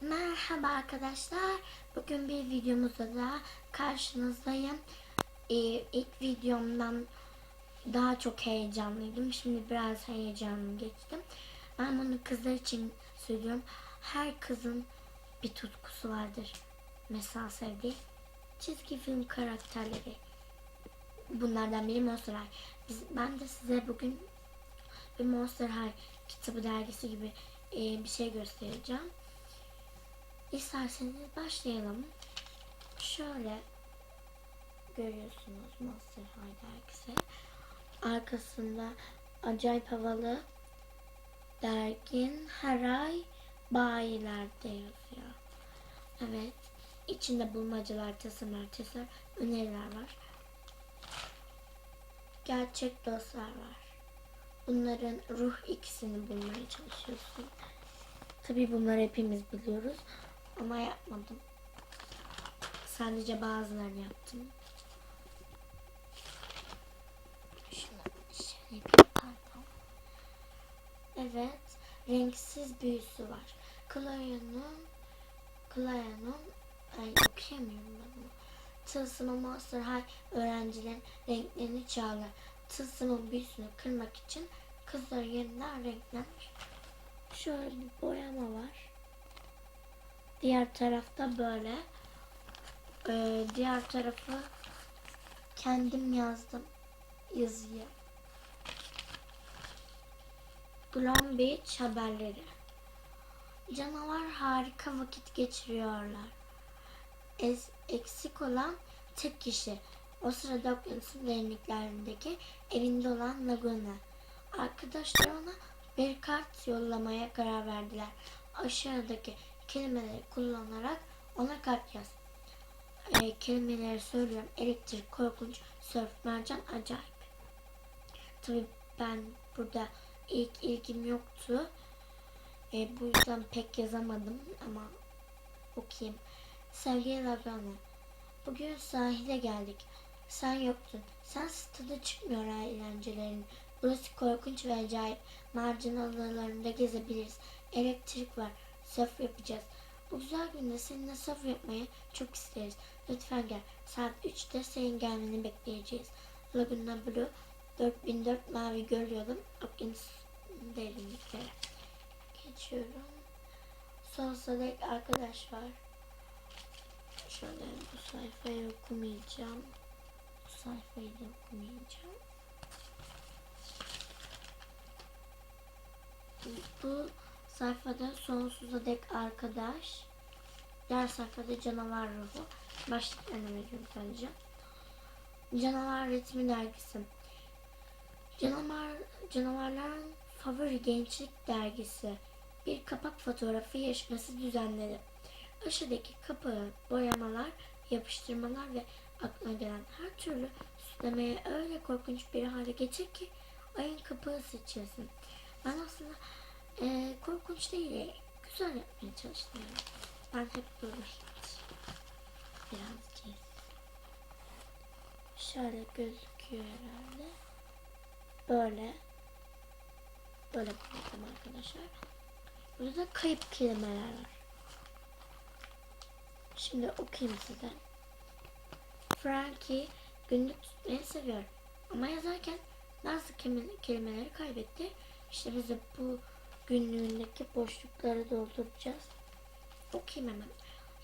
Merhaba arkadaşlar. Bugün bir videomuzda da karşınızdayım. Ee, ilk videomdan daha çok heyecanlıydım. Şimdi biraz heyecanlı geçtim. Ben bunu kızlar için söylüyorum. Her kızın bir tutkusu vardır. Mesela sevdiği çizgi film karakterleri. Bunlardan biri Monster High. Biz, ben de size bugün bir Monster High kitabı dergisi gibi e, bir şey göstereceğim. İsterseniz başlayalım. Şöyle görüyorsunuz Monster High dergisi. Arkasında acayip havalı dergin her ay bayilerde yazıyor. Evet. içinde bulmacalar, tasarımlar, tasar, öneriler var. Gerçek dostlar var. Bunların ruh ikisini bulmaya çalışıyorsun. Tabii bunları hepimiz biliyoruz. Ama yapmadım. Sadece bazılarını yaptım. Şunu şöyle yapayım, pardon. Evet. Renksiz büyüsü var. Claya'nın Claya'nın ay okuyamıyorum ben bunu. Tılsımı Monster High öğrencilerin renklerini çağırır. Tılsımın büyüsünü kırmak için kızlar yeniden renklenir. Şöyle bir boyama var. Diğer tarafta böyle. Ee, diğer tarafı kendim yazdım yazıyı. Long Beach haberleri. Canavar harika vakit geçiriyorlar. Ez, eksik olan tek kişi. O sırada okyanusun derinliklerindeki evinde olan Laguna. Arkadaşlar ona bir kart yollamaya karar verdiler. Aşağıdaki kelimeleri kullanarak ona kart yaz. Ee, kelimeleri söylüyorum. Elektrik, korkunç, sörf, mercan, acayip. Tabii ben burada ilk ilgim yoktu. Ee, bu yüzden pek yazamadım ama okuyayım. Sevgili Lagana, bugün sahile geldik. Sen yoktun. Sen tadı çıkmıyor eğlencelerin. Burası korkunç ve acayip. Mercan adalarında gezebiliriz. Elektrik var. Sörf yapacağız. Bu güzel günde seninle sörf yapmayı çok isteriz. Lütfen gel. Saat 3'te senin gelmeni bekleyeceğiz. Laguna Blue 4004 mavi göl yolum. Okyanus derinlikleri. Geçiyorum. Sonsuza dek arkadaş var. Şöyle bu sayfayı okumayacağım. Bu sayfayı da okumayacağım. Bu sayfada sonsuza dek arkadaş. Diğer sayfada canavar ruhu. Başlıklarını veriyorum sadece. Canavar ritmi dergisi. Canavar, canavarların favori gençlik dergisi. Bir kapak fotoğrafı yarışması düzenledi. Aşağıdaki kapağı boyamalar, yapıştırmalar ve aklına gelen her türlü süslemeye öyle korkunç bir hale getir ki ayın kapağı seçilsin. Ben aslında e, korkunç değil, güzel yapmaya çalıştım. Ben hep böyle biraz cez. Şöyle gözüküyor herhalde. Böyle. Böyle koydum arkadaşlar. Burada da kayıp kelimeler var. Şimdi okuyayım size. Frankie günlük tutmayı seviyor. Ama yazarken bazı kelime- kelimeleri kaybetti. İşte biz de bu günlüğündeki boşlukları dolduracağız. Okuyayım hemen.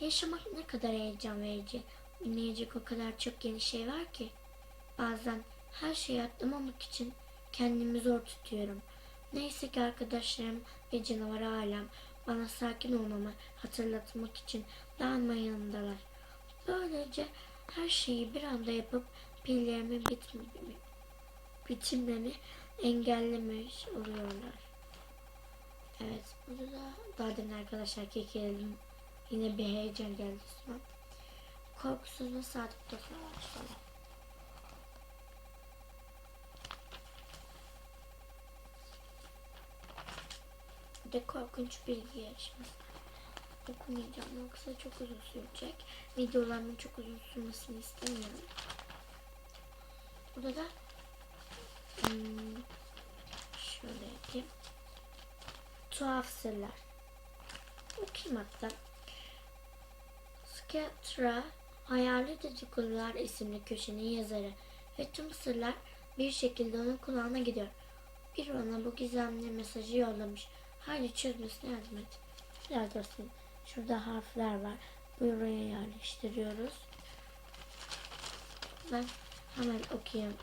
Yaşamak ne kadar heyecan verici. Dinleyecek o kadar çok yeni şey var ki. Bazen her şeyi atlamamak için kendimi zor tutuyorum. Neyse ki arkadaşlarım ve canavar alem bana sakin olmamı hatırlatmak için daima yanımdalar. Böylece her şeyi bir anda yapıp pillerimin bitmemi, bitimlerini engellemiş oluyorlar. Evet, burada da daha demin arkadaşlar kekeledim. Yine bir heyecan geldi üstüme. Korkusuz ve sadık dostlar. Bir de korkunç bilgi yarışması. Okumayacağım yoksa çok uzun sürecek. Videolarımın çok uzun sürmesini istemiyorum. Burada da hmm, şöyle yapayım. Tuhaf sırlar. Okey. bakayım hatta. Skatra Hayali Dedikodular isimli köşenin yazarı ve tüm sırlar bir şekilde onun kulağına gidiyor. Bir ona bu gizemli mesajı yollamış. Haydi çözmesine yardım et. Biraz olsun. Şurada harfler var. Buraya yerleştiriyoruz. Ben hemen okuyayım.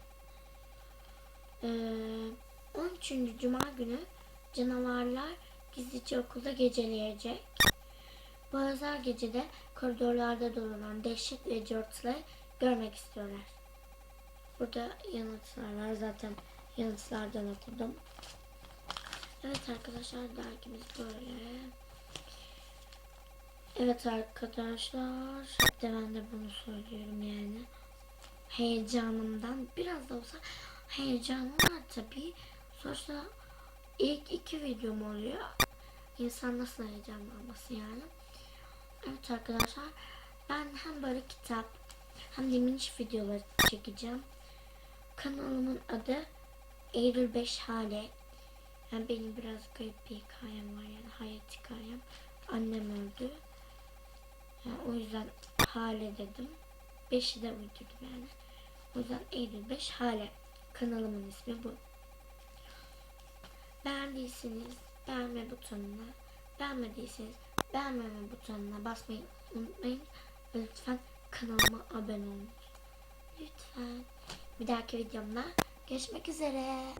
Ee, 13. Cuma günü canavarlar gizlice okulda geceleyecek. Bu özel gecede koridorlarda dolanan dehşet ve cırtlayı görmek istiyorlar. Burada yanıtlar var. Zaten yanıtlardan okudum. Evet arkadaşlar dergimiz böyle. Evet arkadaşlar. De ben de bunu söylüyorum yani. Heyecanımdan biraz da olsa heyecanım var tabii. Sonuçta ilk iki videom oluyor. İnsan nasıl heyecanlanması yani. Evet arkadaşlar ben hem böyle kitap hem de minik videolar çekeceğim. Kanalımın adı Eylül 5 Hale. Yani benim biraz garip bir hikayem var yani hayat hikayem. Annem öldü. Yani o yüzden Hale dedim. 5'i de uydurdum yani. O yüzden Eylül 5 Hale. Kanalımın ismi bu. Beğendiyseniz beğenme butonuna, beğenmediyseniz beğenmeme butonuna basmayı unutmayın. Ve lütfen kanalıma abone olun. Lütfen. Bir dahaki videomda görüşmek üzere.